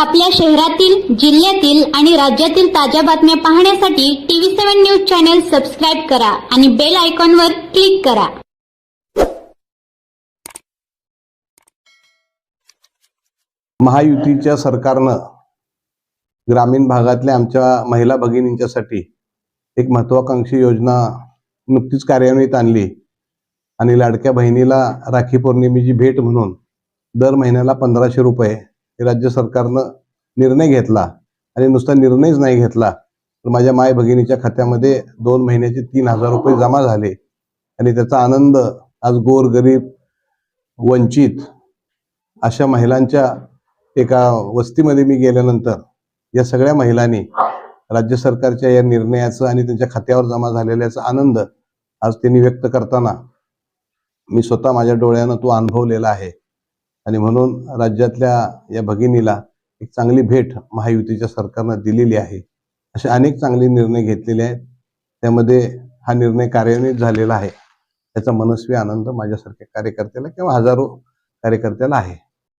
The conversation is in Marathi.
आपल्या शहरातील जिल्ह्यातील आणि राज्यातील ताज्या बातम्या पाहण्यासाठी TV seven news channel subscribe करा आणि बेल आयकॉनवर क्लिक करा. महायुतीच्या सरकारनं ग्रामीण भागातल्या आमच्या महिला भगिनींच्यासाठी एक महत्वाकांक्षी योजना नुकतीच कार्यान्वित आणली. आणि लाडक्या बहिणीला राखी पौर्णिमेची भेट म्हणून दर महिन्याला पंधराशे रुपये राज्य सरकारनं निर्णय घेतला आणि नुसता निर्णयच नाही घेतला तर माझ्या माय भगिनीच्या खात्यामध्ये दोन महिन्याचे तीन हजार रुपये जमा झाले आणि त्याचा आनंद आज गोर गरीब वंचित अशा महिलांच्या एका वस्तीमध्ये मी गेल्यानंतर या सगळ्या महिलांनी राज्य सरकारच्या या निर्णयाचं आणि त्यांच्या खात्यावर जमा झालेल्याचा आनंद आज त्यांनी व्यक्त करताना मी स्वतः माझ्या डोळ्यानं तो अनुभवलेला आहे. आणि म्हणून राज्यातल्या या भगिनीला एक चांगली भेट महायुतीच्या सरकारनं दिलेली आहे. असे अनेक चांगले निर्णय घेतलेले आहेत. त्यामध्ये हा निर्णय कार्यान्वित झालेला आहे. त्याचा मनस्वी आनंद माझ्यासारख्या कार्यकर्त्याला किंवा हजारो कार्यकर्त्याला आहे.